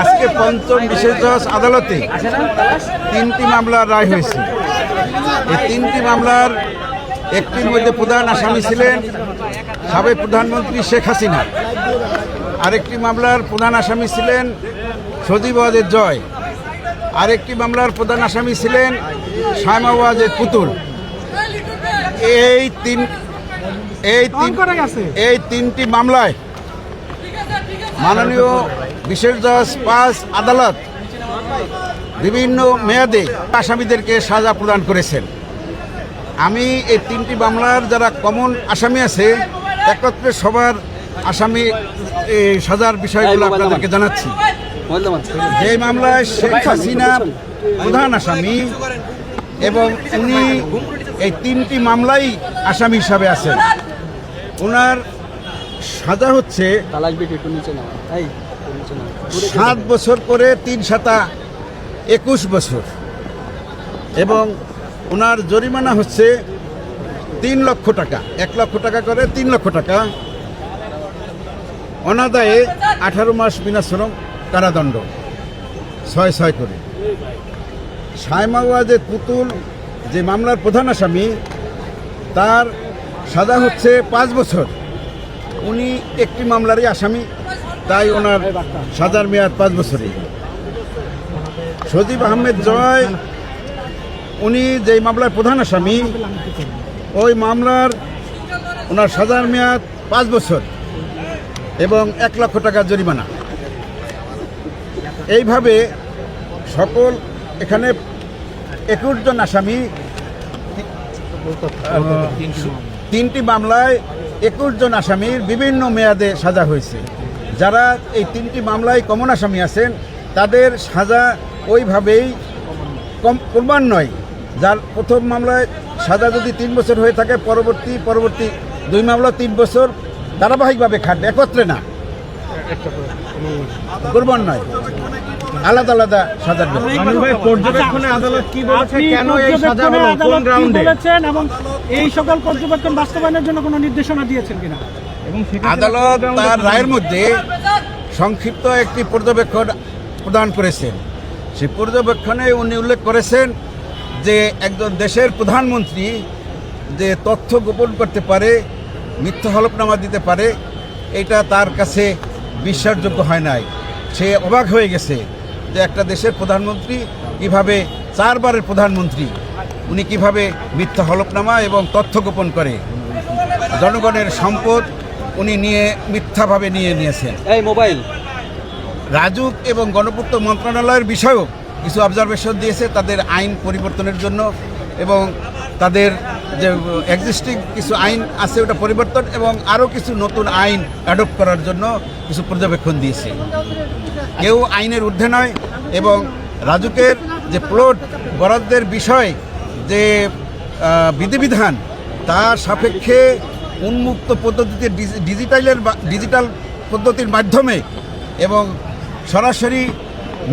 আজকে পঞ্চম বিশেষ জজ আদালতে তিনটি মামলার রায় হয়েছে। এই তিনটি মামলার একটির মধ্যে প্রধান আসামি ছিলেন সাবেক প্রধানমন্ত্রী শেখ হাসিনা। আরেকটি মামলার প্রধান আসামি ছিলেন সজীব ওয়াজের জয়। আরেকটি মামলার প্রধান আসামি ছিলেন শায়মা ওয়াজের পুতুল। এই তিন এই তিন এই তিনটি মামলায় মাননীয় বিশেষ জজ পাঁচ আদালত বিভিন্ন মেয়াদে আসামিদেরকে সাজা প্রদান করেছেন। আমি এই তিনটি মামলার যারা কমন আসামি আছে একত্রে সবার আসামি এই সাজার বিষয়গুলো আপনাদেরকে জানাচ্ছি। যে মামলায় শেখ হাসিনা প্রধান আসামি এবং উনি এই তিনটি মামলাই আসামি হিসাবে আছেন। ওনার সাজা হচ্ছে সাত বছর করে তিন সাতা একুশ বছর। এবং ওনার জরিমানা হচ্ছে তিন লক্ষ টাকা। এক লক্ষ টাকা করে তিন লক্ষ টাকা। অনাদায়ে আঠারো মাস বিনাশ্রম কারাদণ্ড। ছয় ছয় করে। সায়মাওয়াজের পুতুল যে মামলার প্রধান আসামি তার সাজা হচ্ছে পাঁচ বছর। উনি একটি মামলারই আসামি, তাই ওনার সাজার মেয়াদ পাঁচ বছরই সজীব আহমেদ জয়, উনি যেই মামলার প্রধান আসামি, ওই মামলার ওনার সাজার মেয়াদ পাঁচ বছর এবং এক লক্ষ টাকা জরিমানা। এইভাবে সকল এখানে একুশ জন আসামি তিনটি মামলায় একুশ জন আসামির বিভিন্ন মেয়াদে সাজা হয়েছে। যারা এই তিনটি মামলায় কমন আসামি আছেন, তাদের সাজা ওইভাবেই কম নয়। যার প্রথম মামলায় সাজা যদি তিন বছর হয়ে থাকে, পরবর্তী পরবর্তী দুই মামলা তিন বছর ধারাবাহিকভাবে খাটবে, একত্রে না। ক্রমান্বয় আলাদা আলাদা সাজার ব্যাপার। পর্যবেক্ষণে আদালত কি বলেছে? কেন এই সাজা হলো কোন গ্রাউন্ডে বলেছেন এবং এই সকল পর্যবেক্ষণ বাস্তবায়নের জন্য কোনো নির্দেশনা দিয়েছেন কিনা? এবং আদালত তার রায়ের মধ্যে সংক্ষিপ্ত একটি পর্যবেক্ষণ প্রদান করেছেন। সেই পর্যবেক্ষণে উনি উল্লেখ করেছেন যে একজন দেশের প্রধানমন্ত্রী যে তথ্য গোপন করতে পারে মিথ্যা হলফনামা দিতে পারে এটা তার কাছে বিশ্বাসযোগ্য হয় নাই। সে অবাক হয়ে গেছে যে একটা দেশের প্রধানমন্ত্রী কীভাবে চারবারের প্রধানমন্ত্রী উনি কীভাবে মিথ্যা হলফনামা এবং তথ্য গোপন করে। জনগণের সম্পদ উনি নিয়ে মিথ্যাভাবে নিয়ে নিয়েছেন। এই মোবাইল। রাজুক এবং গণপূর্ত মন্ত্রণালয়ের বিষয়েও কিছু অবজারভেশন দিয়েছে তাদের আইন পরিবর্তনের জন্য এবং তাদের যে এক্সিস্টিং কিছু আইন আছে, ওটা পরিবর্তন এবং আরও কিছু নতুন আইন অ্যাডপ্ট করার জন্য কিছু পর্যবেক্ষণ দিয়েছে। কেউ আইনের ঊর্ধ্বে নয় এবং রাজুকের যে প্লট বরাদ্দের বিষয়, যে বিধিবিধান, তার সাপেক্ষে উন্মুক্ত পদ্ধতিতে ডিজিটালের ডিজিটাল পদ্ধতির মাধ্যমে এবং সরাসরি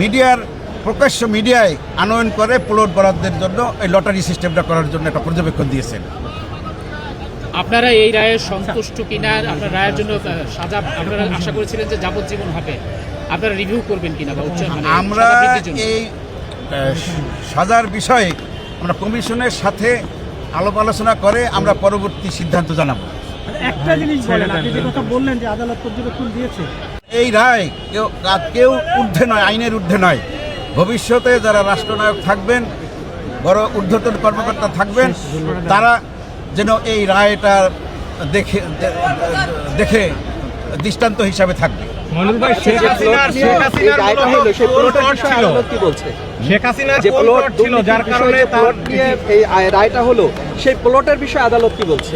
মিডিয়ার প্রকাশ্য মিডিয়ায় আনয়ন করে প্লট বরাদ্দের জন্য এই লটারি সিস্টেমটা করার জন্য একটা পর্যবেক্ষণ দিয়েছেন। আপনারা এই রায়ে সন্তুষ্ট কিনা আপনার রায়ের জন্য সাজা আপনারা আশা করেছিলেন যে যাবজ্জীবন হবে। আপনারা রিভিউ করবেন কিনা বা উচ্চ মানে আমরা? এই সাজার বিষয়ে আমরা কমিশনের সাথে আলাপ আলোচনা করে আমরা পরবর্তী সিদ্ধান্ত জানাব। একটা জিনিস বলেন আপনি যে কথা বললেন যে আদালত পর্যবেক্ষণ দিয়েছে। এই রায় কেউ কেউ ঊর্ধ্বে নয় আইনের ঊর্ধ্বে নয়। ভবিষ্যতে যারা রাষ্ট্রনায়ক থাকবেন বড় ঊর্ধ্বতন কর্মকর্তা থাকবেন তারা যেন এই রায়টা দেখে দেখে দৃষ্টান্ত হিসাবে থাকবে। যার কারণে তার নিয়ে এই রায়টা হলো সেই প্লটের বিষয়ে আদালত কি বলছে?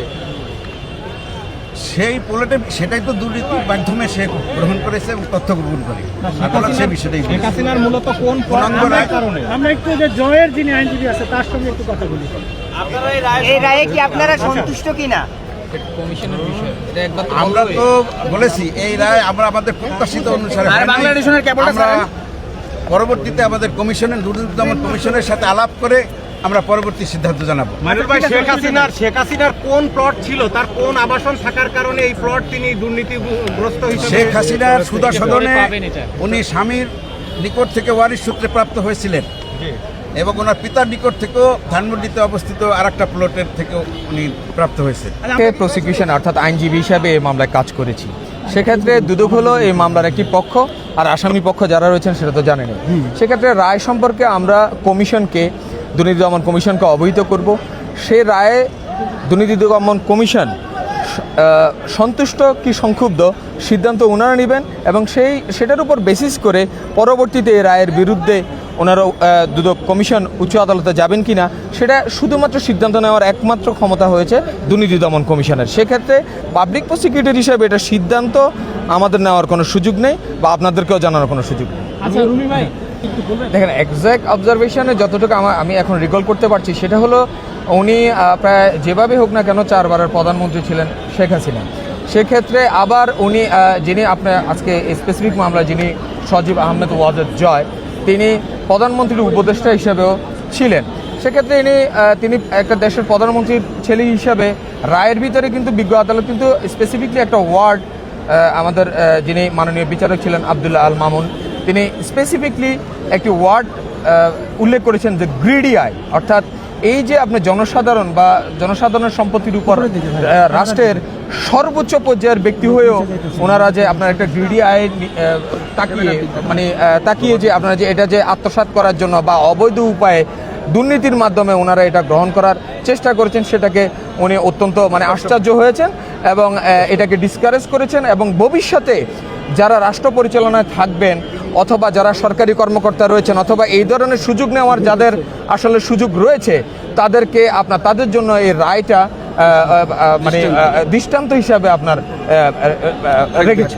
সেই পোলেটে সেটাই তো দুর্নীতির মাধ্যমে সে গ্রহণ করেছে এবং তথ্য গ্রহণ করে। আদালত সেই বিষয়টাই শেখ হাসিনার মূলত কোন কারণে? আমরা একটু যে জয়ের যিনি আইনজীবী আছে তার সঙ্গে একটু কথা বলি। এই রায়ে কি আপনারা সন্তুষ্ট কিনা? আমরা তো বলেছি এই রায় আমরা আমাদের প্রত্যাশিত অনুসারে। পরবর্তীতে আমাদের কমিশনের দুর্নীতি দমন কমিশনের সাথে আলাপ করে আমরা পরবর্তী সিদ্ধান্ত জানাব। ভাই শেখ হাসিনার শেখ হাসিনার কোন প্লট ছিল? তার কোন আবাসন থাকার কারণে এই প্লট তিনি দুর্নীতিগ্রস্ত হিসেবে শেখ হাসিনার সুদা সদনে উনি স্বামীর নিকট থেকে ওয়ারিশ সূত্রে প্রাপ্ত হয়েছিলেন। এবং ওনার পিতার নিকট থেকেও ধানমন্ডিতে অবস্থিত আর একটা প্লটের থেকেও উনি প্রাপ্ত হয়েছেন। প্রসিকিউশন অর্থাৎ আইনজীবী হিসাবে এই মামলায় কাজ করেছি। সেক্ষেত্রে দুদক হলো এই মামলার একটি পক্ষ আর আসামি পক্ষ যারা রয়েছেন সেটা তো জানেনি সেক্ষেত্রে রায় সম্পর্কে আমরা কমিশনকে দুর্নীতি দমন কমিশনকে অবহিত করব। সে রায়ে দুর্নীতি দমন কমিশন সন্তুষ্ট কি সংক্ষুব্ধ সিদ্ধান্ত ওনারা নেবেন এবং সেই, সেটার উপর বেসিস করে পরবর্তীতে এই রায়ের বিরুদ্ধে ওনারা দুদক কমিশন উচ্চ আদালতে যাবেন কি না সেটা শুধুমাত্র সিদ্ধান্ত নেওয়ার একমাত্র ক্ষমতা হয়েছে দুর্নীতি দমন কমিশনের। সেক্ষেত্রে পাবলিক প্রসিকিউটর হিসেবে এটা সিদ্ধান্ত আমাদের নেওয়ার কোনো সুযোগ নেই বা আপনাদেরকেও জানানোর কোনো সুযোগ নেই। আচ্ছা রুমি ভাই দেখেন এক্স্যাক্ট অবজারভেশনে যতটুকু আমার আমি এখন রিকল করতে পারছি, সেটা হলো উনি প্রায় যেভাবে হোক না কেন চারবারের প্রধানমন্ত্রী ছিলেন শেখ হাসিনা। সেক্ষেত্রে আবার উনি যিনি আপনার আজকে স্পেসিফিক মামলা যিনি সজীব আহমেদ ওয়াজেদ জয়, তিনি প্রধানমন্ত্রীর উপদেষ্টা হিসেবেও ছিলেন। সেক্ষেত্রে ইনি তিনি একটা দেশের প্রধানমন্ত্রীর ছেলে হিসাবে রায়ের ভিতরে কিন্তু বিজ্ঞ আদালত কিন্তু স্পেসিফিকলি একটা ওয়ার্ড আমাদের যিনি মাননীয় বিচারক ছিলেন আবদুল্লাহ আল মামুন। তিনি স্পেসিফিকলি একটি ওয়ার্ড উল্লেখ করেছেন যে গ্রিডি আই অর্থাৎ এই যে আপনার জনসাধারণ বা জনসাধারণের সম্পত্তির উপর রাষ্ট্রের সর্বোচ্চ পর্যায়ের ব্যক্তি হয়েও ওনারা যে আপনার একটা গ্রিডি আই তাকিয়ে মানে তাকিয়ে যে আপনারা যে এটা যে আত্মসাৎ করার জন্য বা অবৈধ উপায়ে দুর্নীতির মাধ্যমে ওনারা এটা গ্রহণ করার চেষ্টা করেছেন সেটাকে উনি অত্যন্ত মানে আশ্চর্য হয়েছেন এবং এটাকে ডিসকারেজ করেছেন এবং ভবিষ্যতে যারা রাষ্ট্র পরিচালনায় থাকবেন অথবা যারা সরকারি কর্মকর্তা রয়েছেন অথবা এই ধরনের সুযোগ নেওয়ার যাদের আসলে সুযোগ রয়েছে তাদেরকে আপনার তাদের জন্য এই রায়টা মানে দৃষ্টান্ত হিসাবে আপনার আহ, আহ, আহ, রেখেছে।